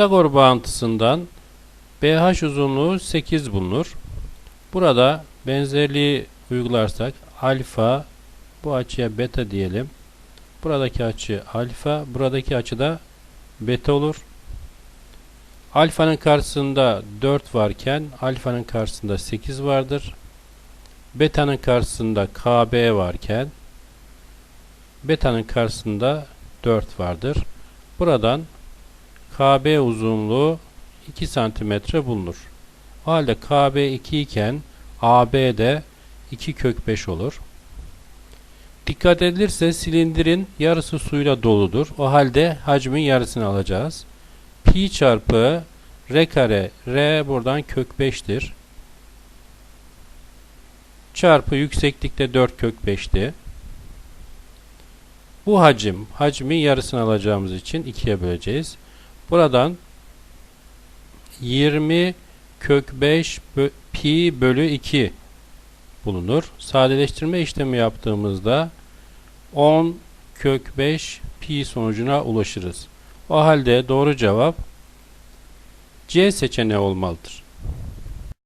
Pisagor bağıntısından BH uzunluğu 8 bulunur. Burada benzerliği uygularsak alfa bu açıya beta diyelim. Buradaki açı alfa, buradaki açı da beta olur. Alfanın karşısında 4 varken alfanın karşısında 8 vardır. Beta'nın karşısında KB varken beta'nın karşısında 4 vardır. Buradan KB uzunluğu 2 santimetre bulunur. O halde KB 2 iken AB de 2 kök 5 olur. Dikkat edilirse silindirin yarısı suyla doludur. O halde hacmin yarısını alacağız. Pi çarpı R kare R buradan kök 5'tir. Çarpı yükseklikte 4 kök 5'ti. Bu hacim, hacmin yarısını alacağımız için 2'ye böleceğiz. Buradan 20 kök 5 bö- pi bölü 2 bulunur. Sadeleştirme işlemi yaptığımızda 10 kök 5 pi sonucuna ulaşırız. O halde doğru cevap C seçeneği olmalıdır.